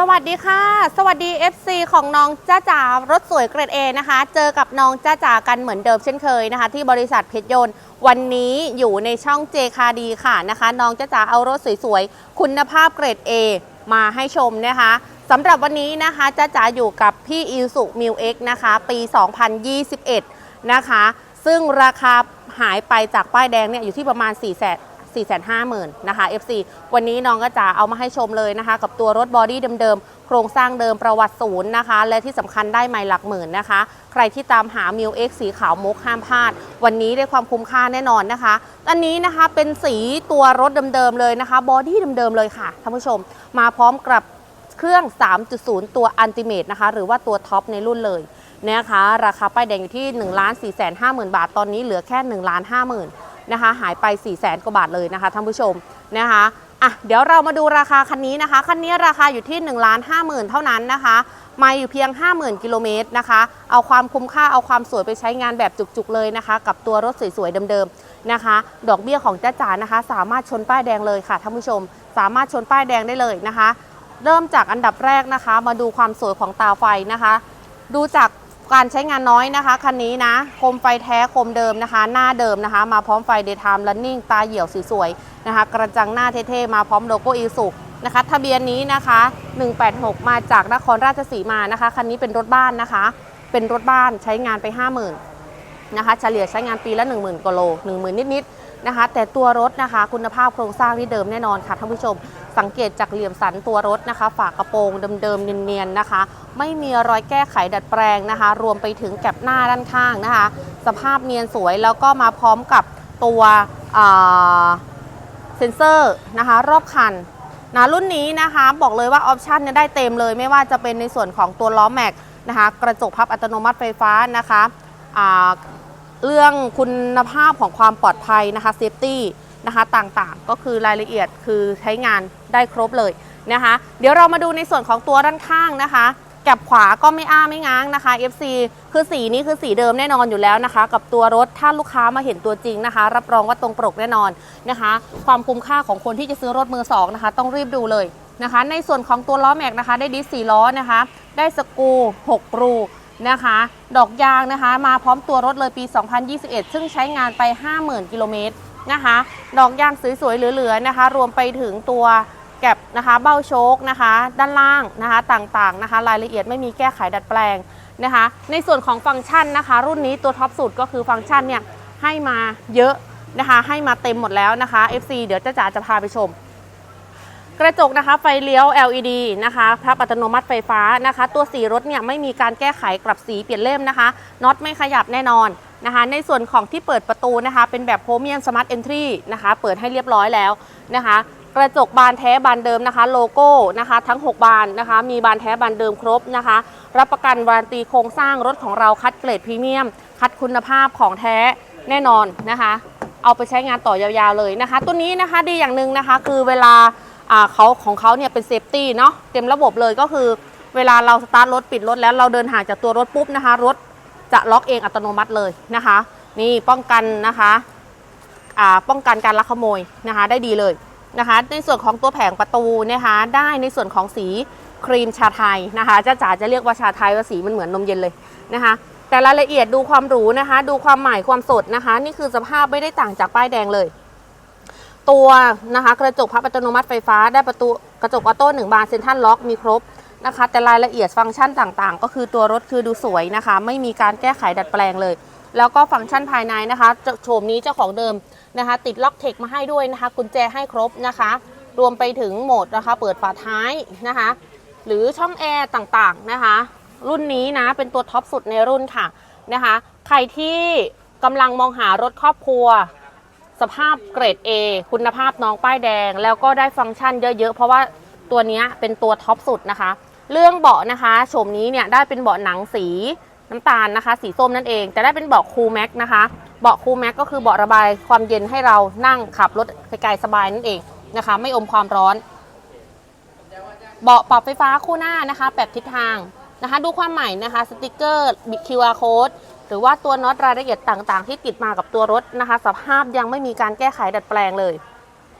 สวัสดีค่ะ สวัสดี FC ของน้องจ้าจ๋ารถสวยเกรด A นะคะ เจอกับน้องจ้าจ๋ากันเหมือนเดิมเช่นเคยนะคะ ที่บริษัทเพชรยนต์วันนี้อยู่ในช่อง j k d ค่ะนะคะ น้องจ้าจ๋าเอารถสวยๆ คุณภาพเกรด A มาให้ชมนะคะสำหรับวันนี้นะคะจ้าจ๋าอยู่กับพี่อิวสุมิวเอ็กนะคะ ปี 2021 นะคะ ซึ่งราคาหายไปจากป้ายแดงเนี่ยอยู่ที่ประมาณ4 0 0 0 0 4 5 0 0 0 0นะคะ FC วันนี้น้องก็จะเอามาให้ชมเลยนะคะ กับตัวรถบอดี้เดิมๆ โครงสร้างเดิมประวัติศูนย์นะคะ และที่สำคัญได้ไม่หลักหมื่นนะคะ ใครที่ตามหา m ิ X สีขาวมุกห้ามพลาด วันนี้ได้ความคุ้มค่าแน่นอนนะคะ อันนี้นะคะเป็นสีตัวรถเดิมๆเลยนะคะบอดี้เดิมๆเลยค่ะท่านผู้ชม มาพร้อมกับเครื่อง 3.0 ตัวอันติเมตนะคะ หรือว่าตัวท็อปในรุ่นเลยนะคะ ราคาป้ายแดงอยู่ที่ 1 4 5 0 0 0 0 บาท ตอนนี้เหลือแค่ 1 5 0 0 0 0 นะคะ หายไป 4 0 0แสนกว่าบาทเลยนะคะท่านผู้ชมนะคะอะเดี๋ยวเรามาดูราคาคันนี้นะคะ คันนี้ราคาอยู่ที่1นึ่งล้านห้าหมื่นเท่านั้นนะคะมาอยู่เพียง 50,000 กิโลเมตรนะคะ เอาความคุ้มค่า เอาความสวยไปใช้งานแบบจุกๆเลยนะคะ กับตัวรถสวยๆเดิมๆนะคะ ดอกเบี้ยของจ้าจ๋านะคะ สามารถชนป้ายแดงเลยค่ะท่านผู้ชม สามารถชนป้ายแดงได้เลยนะคะ เริ่มจากอันดับแรกนะคะ มาดูความสวยของตาไฟนะคะ ดูจาก การใช้งานน้อยนะคะคันนี้นะโคมไฟแท้โคมเดิมนะคะ หน้าเดิมนะคะ มาพร้อมไฟ Daytime Running ตาเหี่ยวสวยๆนะคะ กระจังหน้าเท่ๆ มาพร้อมโลโก้อีสุนะคะ ทะเบียนนี้นะคะ 186 มาจากนครราชสีมานะคะ คันนี้เป็นรถบ้านนะคะ เป็นรถบ้านใช้งานไป 50,000 นะคะ เฉลี่ยใช้งานปีละ 10,000กว่าโล10,000 นิดๆนะคะ แต่ตัวรถนะคะ คุณภาพโครงสร้างที่เดิมแน่นอนค่ะท่านผู้ชม สังเกตจากเหลี่ยมสันตัวรถนะคะ ฝากระโปรงเดิมๆเนียนๆนะคะ ไม่มีรอยแก้ไขดัดแปลงนะคะ รวมไปถึงแก็บหน้าด้านข้างนะคะ สภาพเนียนสวยแล้วก็มาพร้อมกับตัวเซ็นเซอร์นะคะ รอบคันนะรุ่นนี้นะคะบอกเลยว่าออปชันเนี่ยได้เต็มเลย ไม่ว่าจะเป็นในส่วนของตัวล้อแม็กนะคะ กระจกพับอัตโนมัติไฟฟ้านะคะ เรื่องคุณภาพของความปลอดภัยนะคะเซฟตี้นะคะต่างๆ ก็คือรายละเอียดคือใช้งานได้ครบเลยนะคะ เดี๋ยวเรามาดูในส่วนของตัวด้านข้างนะคะแกับขวาก็ไม่อ้าไม่ง้างนะคะ FC คือสีนี้คือสีเดิมแน่นอนอยู่แล้วนะคะ กับตัวรถถ้าลูกค้ามาเห็นตัวจริงนะคะ รับรองว่าตรงปกแน่นอนนะคะ ความคุ้มค่าของคนที่จะซื้อรถมือสองนะคะ ต้องรีบดูเลยนะคะ ในส่วนของตัวล้อแม็กนะคะ ได้ดิสสี่ล้อนะคะ ได้สกู6รู นะคะ ดอกยางนะคะ มาพร้อมตัวรถเลยปี 2021 ซึ่งใช้งานไป 50,000 กิโลเมตรนะคะ ดอกยางสวยๆเหลือๆนะคะ รวมไปถึงตัวแก็บนะคะเบ้าโชคนะคะ ด้านล่างนะคะต่างๆนะคะ รายละเอียดไม่มีแก้ไขดัดแปลงนะคะ ในส่วนของฟังก์ชันนะคะ รุ่นนี้ตัวท็อปสุดก็คือฟังก์ชันเนี่ยให้มาเยอะนะคะ ให้มาเต็มหมดแล้วนะคะ FC เดี๋ยวจ้าจ๋าจะพาไปชม กระจกนะคะไฟเลี้ยว LED นะคะพับอัตโนมัติไฟฟ้านะคะ ตัวสีรถเนี่ยไม่มีการแก้ไขกลับสีเปลี่ยนเล่มนะคะน็อตไม่ขยับแน่นอนนะคะ ในส่วนของที่เปิดประตูนะคะ เป็นแบบโพเมียมสมาร์ทเอนทรีนะคะ เปิดให้เรียบร้อยแล้วนะคะ กระจกบานแท้บานเดิมนะคะ โลโก้นะคะ ทั้ง 6 บานนะคะ มีบานแท้บานเดิมครบนะคะ รับประกันวารันตีโครงสร้างรถของเราคัดเกรดพรีเมียม คัดคุณภาพของแท้แน่นอนนะคะ เอาไปใช้งานต่อยาวๆเลยนะคะ ตัวนี้นะคะดีอย่างหนึ่งนะคะ คือเวลา เขาของเขาเนี่ยเป็นเซฟตี้เนาะเต็มระบบเลยก็คือเวลาเราสตาร์ทรถปิดรถแล้วเราเดินห่างจากตัวรถปุ๊บนะคะ รถจะล็อกเองอัตโนมัติเลยนะคะ นี่ป้องกันนะคะอ่าป้องกันการลักขโมยนะคะ ได้ดีเลยนะคะ ในส่วนของตัวแผงประตูนะคะ ได้ในส่วนของสีครีมชาไทยนะคะจ้าจ๋าจะเรียกว่าชาไทยว่าสีมันเหมือนนมเย็นเลยนะคะ แต่รายละเอียดดูความหรูนะคะ ดูความใหม่ความสดนะคะ นี่คือสภาพไม่ได้ต่างจากป้ายแดงเลย ตัวนะคะ กระจกพับอัตโนมัติไฟฟ้าได้ประตูกระจกออโต้หนึ่งบานเซ็นทรัลล็อกมีครบนะคะ แต่รายละเอียดฟังก์ชันต่างๆ ก็คือตัวรถคือดูสวยนะคะ ไม่มีการแก้ไขดัดแปลงเลย แล้วก็ฟังก์ชันภายในนะคะโฉมนี้เจ้าของเดิมนะคะ ติดล็อกเทคมาให้ด้วยนะคะ กุญแจให้ครบนะคะ รวมไปถึงโหมดนะคะ เปิดฝาท้ายนะคะ หรือช่องแอร์ต่างๆนะคะ รุ่นนี้นะเป็นตัวท็อปสุดในรุ่นค่ะนะคะ ใครที่กำลังมองหารถครอบครัว สภาพเกรด A คุณภาพน้องป้ายแดง แล้วก็ได้ฟังก์ชันเยอะๆ เพราะว่าตัวนี้เป็นตัวท็อปสุดนะคะ เรื่องเบาะนะคะโฉมนี้เนี่ยได้เป็นเบาะหนังสีน้ำตาลนะคะ สีส้มนั่นเอง แต่ได้เป็นเบาะคูลแม็กนะคะ เบาะคูลแม็กก็คือเบาะระบายความเย็นให้เรานั่งขับรถไกลๆสบายนั่นเองนะคะ ไม่อมความร้อน เบาะปรับไฟฟ้าคู่หน้านะคะ แบบทิศทางนะคะ ดูความใหม่นะคะ สติกเกอร์ QR code หรือว่าตัวน็อตรายละเอียดต่างๆ ที่ติดมากับตัวรถนะคะ สภาพยังไม่มีการแก้ไขดัดแปลงเลย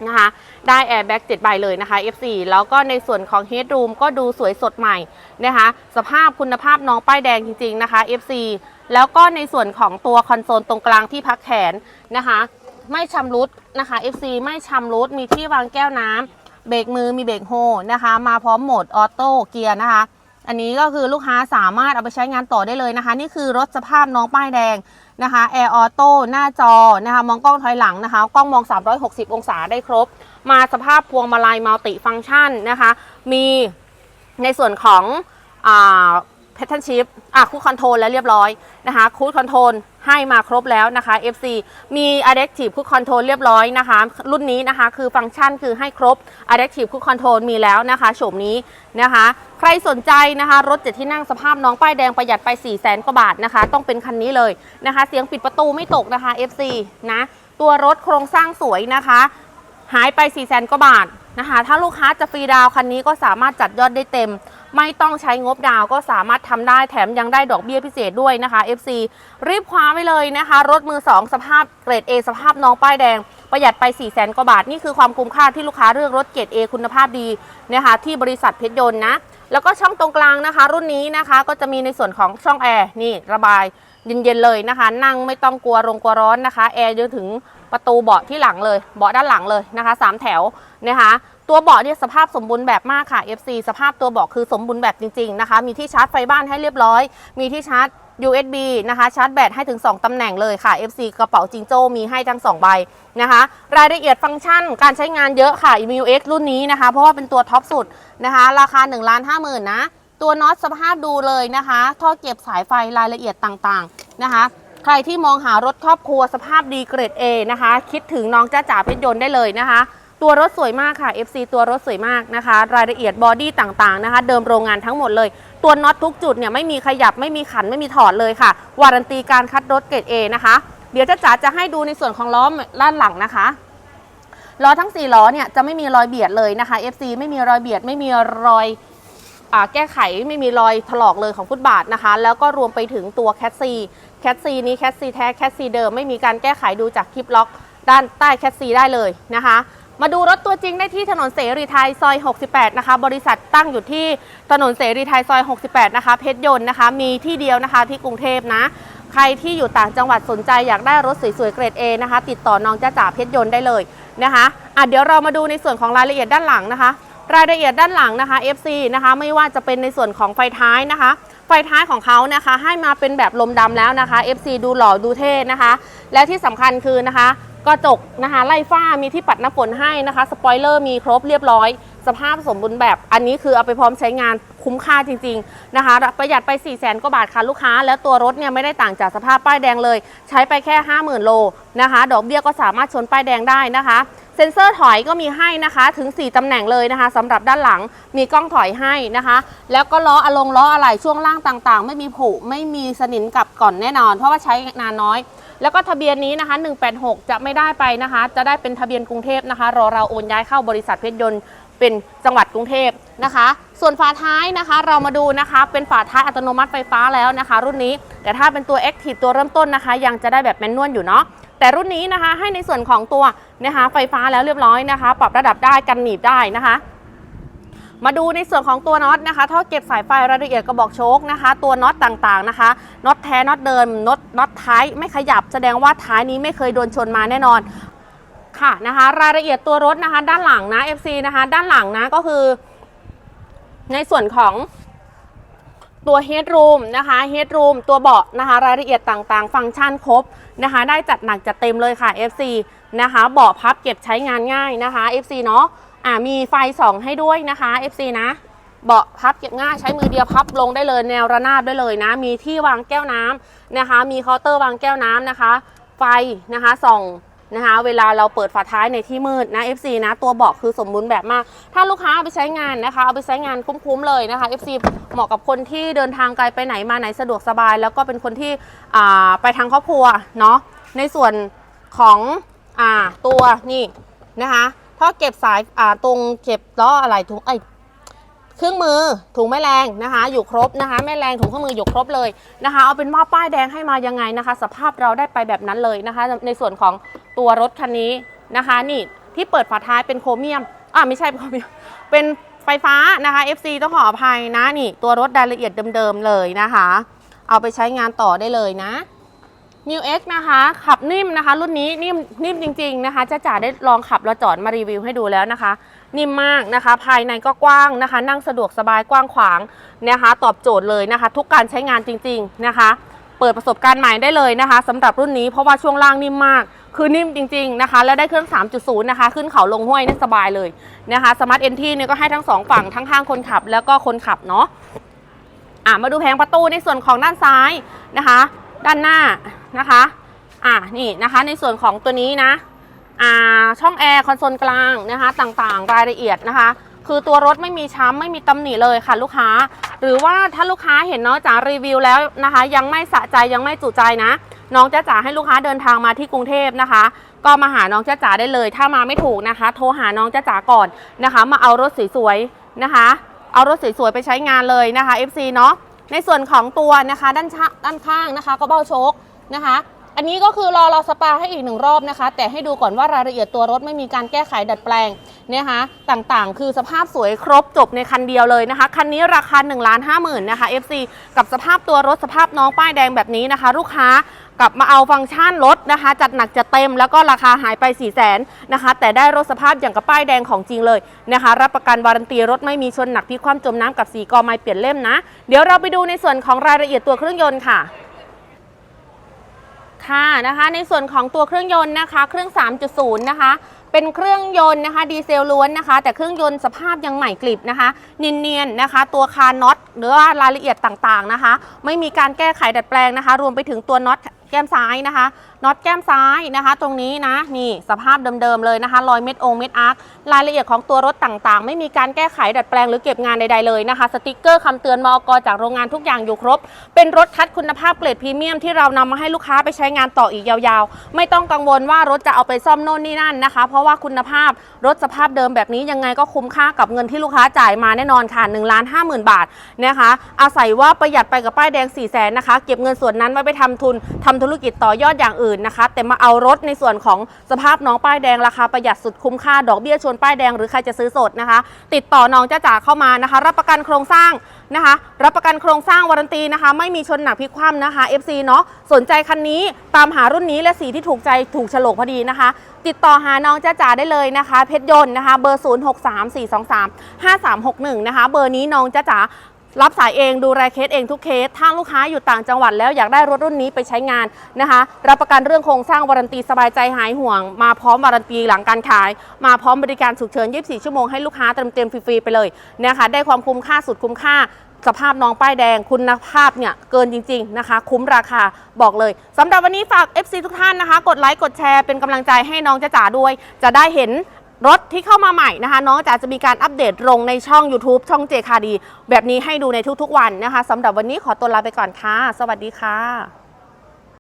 นะคะ ได้แอร์แบ็ก7ใบเลยนะคะ F4 แล้วก็ในส่วนของ Headroom ก็ดูสวยสดใหม่นะคะ สภาพคุณภาพน้องป้ายแดงจริง ๆนะคะ F4 แล้วก็ในส่วนของตัวคอนโซลตรงกลางที่พักแขนนะคะ ไม่ชำรุดนะคะ FC ไม่ชำรุดมีที่วางแก้วน้ำเบรกมือมีเบรกโฮนะคะ มาพร้อมโหมดออโต้เกียร์นะคะ อันนี้ก็คือลูกค้าสามารถเอาไปใช้งานต่อได้เลยนะคะ นี่คือรถสภาพน้องป้ายแดงนะคะแอร์ออโต้หน้าจอนะคะมองกล้องถอยหลังนะคะ กล้องมอง 360 องศาได้ครบ มาสภาพพวงมาลัยมัลติฟังก์ชันนะคะ มีในส่วนของอ่าแพทเทิร์นชิพอะคูดคอนโทรลแล้วเรียบร้อยนะคะคูดคอนโทรล ให้มาครบแล้วนะคะ FC มี Adaptive Cruise Control เรียบร้อยนะคะ รุ่นนี้นะคะคือฟังก์ชันคือให้ครบ Adaptive Cruise Control มีแล้วนะคะโฉมนี้นะคะ ใครสนใจนะคะรถเจ็ดที่นั่งสภาพน้องป้ายแดงประหยัดไป 4 0 0แสนกว่าบาทนะคะ ต้องเป็นคันนี้เลยนะคะ เสียงปิดประตูไม่ตกนะคะ FC นะตัวรถโครงสร้างสวยนะคะ หายไป 4 0 0แสนกว่าบาทนะคะ ถ้าลูกค้าจะฟรีดาวคันนี้ก็สามารถจัดยอดได้เต็ม ไม่ต้องใช้งบดาวก็สามารถทำได้แถมยังได้ดอกเบี้ยพิเศษด้วยนะคะ FC รีบคว้าไว้เลยนะคะ รถมือ 2 สภาพเกรด A สภาพน้องป้ายแดง ประหยัดไป4 0 0แสนกว่าบาท นี่คือความคุ้มค่าที่ลูกค้าเลือกรถเกรด A คุณภาพดีนะคะที่บริษัทเพชรยนต์นะแล้วก็ช่องตรงกลางนะคะ รุ่นนี้นะคะก็จะมีในส่วนของช่องแอร์นี่ระบายเย็นๆเลยนะคะ นั่งไม่ต้องกลัวรงกลัวร้อนนะคะแอร์จนถึงประตูเบาะที่หลังเลยเบาะด้านหลังเลยนะคะสามแถวนะคะ ตัวเบาะเนี่ยสภาพสมบูรณ์แบบมากค่ะ FC สภาพตัวเบาะคือสมบูรณ์แบบจริงๆนะคะ มีที่ชาร์จไฟบ้านให้เรียบร้อย มีที่ชาร์จ USB นะคะชาร์จแบตให้ถึง 2 ตำแหน่งเลยค่ะ FC กระเป๋าจิงโจ้มีให้ทั้ง 2 ใบนะคะ รายละเอียดฟังก์ชันการใช้งานเยอะค่ะ MUX รุ่นนี้นะคะ เพราะว่าเป็นตัวท็อปสุดนะคะ ราคา1นึ่งล้านห้าหมื่นนะ ตัวน็อตสภาพดูเลยนะคะ ท่อเก็บสายไฟรายละเอียดต่างๆนะคะ ใครที่มองหารถครอบครัวสภาพดีเกรด A นะคะ คิดถึงน้องจ้าจ๋าเพชรยนต์ได้เลยนะคะ ตัวรถสวยมากค่ะ FC ตัวรถสวยมากนะคะ รายละเอียดบอดี้ต่างๆนะคะ เดิมโรงงานทั้งหมดเลย ตัวน็อตทุกจุดเนี่ยไม่มีขยับไม่มีขันไม่มีถอดเลยค่ะ วารันตีการคัดรถเกรด A นะคะ เดี๋ยวจ้าจ๋าจะให้ดูในส่วนของล้อด้านหลังนะคะล้อทั้ง 4 ล้อเนี่ยจะไม่มีรอยเบียดเลยนะคะ FC ไม่มีรอยเบียดไม่มีรอยอแก้ไขไม่มีรอยถลอกเลยของฟุตบาทนะคะ แล้วก็รวมไปถึงตัวแคสซีแคสซีนี้แคสซีแท้แคสซีเดิมไม่มีการแก้ไขดูจากคลิปล็อกด้านใต้แคสซีได้เลยนะคะ มาดูรถตัวจริงได้ที่ถนนเสรีไทยซอย 68 นะคะ บริษัทตั้งอยู่ที่ถนนเสรีไทยซอย 68 นะคะ เพชรยนต์นะคะ มีที่เดียวนะคะที่กรุงเทพนะ ใครที่อยู่ต่างจังหวัดสนใจอยากได้รถสวยๆเกรด A นะคะ ติดต่อน้องจ้าจ๋าเพชรยนต์ได้เลยนะคะอะเดี๋ยวเรามาดูในส่วนของรายละเอียดด้านหลังนะคะ รายละเอียดด้านหลังนะคะ FC นะคะ ไม่ว่าจะเป็นในส่วนของไฟท้ายนะคะไฟท้ายของเขานะคะให้มาเป็นแบบลมดำแล้วนะคะ FC ดูหล่อดูเท่นะคะ และที่สำคัญคือนะคะ กระจกนะคะไล่ฝ้ามีที่ปัดน้ำฝนให้นะคะสปอยเลอร์มีครบเรียบร้อย สภาพสมบูรณ์แบบ อันนี้คือเอาไปพร้อมใช้งานคุ้มค่าจริง ๆนะคะ ประหยัดไป 4 0 0แสนกว่าบาทค่ะลูกค้า แล้วตัวรถเนี่ยไม่ได้ต่างจากสภาพป้ายแดงเลย ใช้ไปแค่ 50,000 โลนะคะ ดอกเบี้ยก็สามารถชนป้ายแดงได้นะคะเซ็นเซอร์ถอยก็มีให้นะคะถึง 4 ตำแหน่งเลยนะคะสำหรับด้านหลังมีกล้องถอยให้นะคะ แล้วก็ล้ออะลงล้ออะไหล่ช่วงล่างต่างๆ ไม่มีผุไม่มีสนิมกับก่อนแน่นอน เพราะว่าใช้นานน้อย แล้วก็ทะเบียนนี้นะคะ 186 จะไม่ได้ไปนะคะ จะได้เป็นทะเบียนกรุงเทพนะคะ รอเราโอนย้ายเข้าบริษัทเพชรยนต์เป็นจังหวัดกรุงเทพนะคะ ส่วนฝาท้ายนะคะ เรามาดูนะคะ เป็นฝาท้ายอัตโนมัติไฟฟ้าแล้วนะคะ รุ่นนี้ แต่ถ้าเป็นตัว Active ตัวเริ่มต้นนะคะ ยังจะได้แบบแมนนวลอยู่เนาะ แต่รุ่นนี้นะคะ ให้ในส่วนของตัวนะคะไฟฟ้าแล้วเรียบร้อยนะคะ ปรับระดับได้กันหนีบได้นะคะ มาดูในส่วนของตัวน็อตนะคะท่อเก็บสายไฟรายละเอียดกระบอกโชคนะคะ ตัวน็อตต่างๆนะคะน็อตแท้น็อตเดิมน็อตน็อตท้ายไม่ขยับแสดงว่าท้ายนี้ไม่เคยโดนชนมาแน่นอนค่ะนะคะรายละเอียดตัวรถนะคะ ด้านหลังนะ FC นะคะ ด้านหลังนะก็คือ ในส่วนของตัว headroom นะคะ headroom ตัวเบาะนะคะ รายละเอียดต่างๆ ฟังก์ชันครบนะคะ ได้จัดหนักจัดเต็มเลยค่ะ FC นะคะเบาะพับเก็บใช้งานง่ายนะคะ FC เนาะ อ่ามีไฟส่องให้ด้วยนะคะ FC นะเบาะพับเก็บง่ายใช้มือเดียวพับลงได้เลยแนวระนาบได้เลยนะ มีที่วางแก้วน้ำนะคะ มีเคาน์เตอร์วางแก้วน้ำนะคะ ไฟนะคะส่องนะคะ เวลาเราเปิดฝาท้ายในที่มืดนะ FC นะ ตัวเบาะคือสมบูรณ์แบบมาก ถ้าลูกค้าเอาไปใช้งานนะคะ เอาไปใช้งานคุ้มๆเลยนะคะ FC เหมาะกับคนที่เดินทางไกลไปไหนมาไหนสะดวกสบาย แล้วก็เป็นคนที่ไปทางครอบครัวเนาะในส่วนของอตัวนี่นะคะ อเก็บสายอ่าตรงเก็บล้ออะไรถุงไอเครื่องมือถุงแม่แรงนะคะ อยู่ครบนะคะแม่แรงถุงเครื่องมืออยู่ครบเลยนะคะ เอาเป็นหม้อป้ายแดงให้มายังไงนะคะ สภาพเราได้ไปแบบนั้นเลยนะคะ ในส่วนของตัวรถคันนี้นะคะ นี่ที่เปิดฝาท้ายเป็นโครเมียมอ่าไม่ใช่โครเมียมเป็นไฟฟ้านะคะ FC ต้องขออภัยนะนี่ ตัวรถรายละเอียดเดิมๆเลยนะคะ เอาไปใช้งานต่อได้เลยนะ New X นะคะ ขับนิ่มนะคะ รุ่นนี้นิ่มนิ่มจริง ๆนะคะจ้าจ๋าได้ลองขับแล้วจอดมารีวิวให้ดูแล้วนะคะ นิ่มมากนะคะ ภายในก็กว้างนะคะ นั่งสะดวกสบายกว้างขวางนะคะ ตอบโจทย์เลยนะคะ ทุกการใช้งานจริง ๆนะคะ เปิดประสบการณ์ใหม่ได้เลยนะคะสำหรับรุ่นนี้เพราะว่าช่วงล่างนิ่มมาก คือนิ่มจริง ๆนะคะ แล้วได้เครื่อง 3.0 นะคะ ขึ้นเขาลงห้วยนี่สบายเลยนะคะสมาร์ทเอนทีเนี่ยก็ให้ทั้งสองฝั่งทั้งข้างคนขับแล้วก็คนขับเนาะอะมาดูแผงประตูในส่วนของด้านซ้ายนะคะ ด้านหน้านะคะ อะนี่นะคะในส่วนของตัวนี้นะ อ่าช่องแอร์คอนโซลกลางนะคะต่างๆ รายละเอียดนะคะ คือตัวรถไม่มีช้ำไม่มีตำหนิเลยค่ะลูกค้า หรือว่าถ้าลูกค้าเห็นเนาะจ๋ารีวิวแล้วนะคะ ยังไม่สะใจยังไม่จุใจนะ น้องจ้าจ๋าให้ลูกค้าเดินทางมาที่กรุงเทพนะคะ ก็มาหาน้องจ้าจ๋าได้เลย ถ้ามาไม่ถูกนะคะ โทรหาน้องจ้าจ๋าก่อนนะคะ มาเอารถสวยๆนะคะ เอารถสวยๆไปใช้งานเลยนะคะ FC เนาะ ในส่วนของตัวนะคะด้านชะด้านข้างนะคะ ก็เบ้าโชกนะคะ อันนี้ก็คือรอเราสปาให้อีกหนึ่งรอบนะคะ แต่ให้ดูก่อนว่ารายละเอียดตัวรถไม่มีการแก้ไขดัดแปลงนะคะต่างๆ คือสภาพสวยครบจบในคันเดียวเลยนะคะ คันนี้ราคา1นึ่งล้านห้าหมื่นนะคะ FC กับสภาพตัวรถสภาพน้องป้ายแดงแบบนี้นะคะ ลูกค้ากลับมาเอาฟังก์ชันรถนะคะ จัดหนักจัดเต็มแล้วก็ราคาหายไป4ี่แสนนะคะ แต่ได้รถสภาพอย่างกับป้ายแดงของจริงเลยนะคะ รับประกันวารันตีรถไม่มีชนหนักพิกคว่ำจมน้ำกับสีกอไม้เปลี่ยนเล่มนะ เดี๋ยวเราไปดูในส่วนของรายละเอียดตัวเครื่องยนต์ค่ะ ค่ะนะคะในส่วนของตัวเครื่องยนต์นะคะ เครื่อง 3.0 นะคะ เป็นเครื่องยนต์นะคะดีเซลล้วนนะคะ แต่เครื่องยนต์สภาพยังใหม่กลิบนะคะเนียนๆนะคะ ตัวคานน็อตหรือว่ารายละเอียดต่างๆนะคะ ไม่มีการแก้ไขดัดแปลงนะคะ รวมไปถึงตัวน็อต ก้มซ้ายนะคะน็อตแก้มซ้ายนะคะ ตรงนี้นะนี่สภาพเดิมๆเลยนะคะรอยเม็ดองเม็ดอาร์ครายละเอียดของตัวรถต่างๆ ไม่มีการแก้ไขดัดแปลงหรือเก็บงานใดๆเลยนะคะ สติกเกอร์คำเตือนมอกจากโรงงานทุกอย่างอยู่ครบ เป็นรถคัดคุณภาพเกรดพรีเมียมที่เรานำมาให้ลูกค้าไปใช้งานต่ออีกยาวๆ ไม่ต้องกังวลว่ารถจะเอาไปซ่อมโน่นนี่นั่นนะคะ เพราะว่าคุณภาพรถสภาพเดิมแบบนี้ยังไงก็คุ้มค่ากับเงินที่ลูกค้าจ่ายมาแน่นอนค่ะ1ล้านห้าหมื่นบาทนะคะ อาศัยว่าประหยัดไปกับป้ายแดง4ี่แสนนะคะ เก็บเงินส่วนนั้นไว้ไปทำทุนทำธุรกิจต่อยอดอย่างอื่นนะคะ แต่มาเอารถในส่วนของสภาพน้องป้ายแดงราคาประหยัดสุดคุ้มค่าดอกเบี้ยชวนป้ายแดงหรือใครจะซื้อสดนะคะ ติดต่อน้องจ้าจ๋าเข้ามานะคะ รับประกันโครงสร้างนะคะ รับประกันโครงสร้างวารันตีนะคะ ไม่มีชนหนักพลิกคว่ำนะคะ FC เนาะสนใจคันนี้ตามหารุ่นนี้และสีที่ถูกใจถูกฉลกพอดีนะคะ ติดต่อหาน้องจ้าจ๋าได้เลยนะคะ เพชรยนต์นะคะ เบอร์ 0 6 3 4 2 3 5 3 6 1 นะคะ เบอร์นี้น้องจ้าจ๋า รับสายเองดูแลเคสเองทุกเคส ถ้าลูกค้าอยู่ต่างจังหวัดแล้วอยากได้รถรุ่นนี้ไปใช้งานนะคะ รับประกันเรื่องโครงสร้างวารันตีสบายใจหายห่วง มาพร้อมวารันตีหลังการขาย มาพร้อมบริการฉุกเฉิน 24 ชั่วโมงให้ลูกค้าเต็มเต็มๆฟรีๆไปเลยนะคะได้ความคุ้มค่าสุดคุ้มค่าสภาพน้องป้ายแดงคุณภาพเนี่ยเกินจริง ๆนะคะ คุ้มราคาบอกเลยสำหรับวันนี้ฝาก FC ทุกท่านนะคะ กดไลค์กดแชร์เป็นกำลังใจให้น้องจ้าจ๋าด้วย จะได้เห็น รถที่เข้ามาใหม่นะคะ น้องจ๋าจะมีการอัปเดตลงในช่อง YouTube ช่องเจคาดีแบบนี้ให้ดูในทุกๆวันนะคะสำหรับวันนี้ขอตัวลาไปก่อนค่ะ สวัสดีค่ะ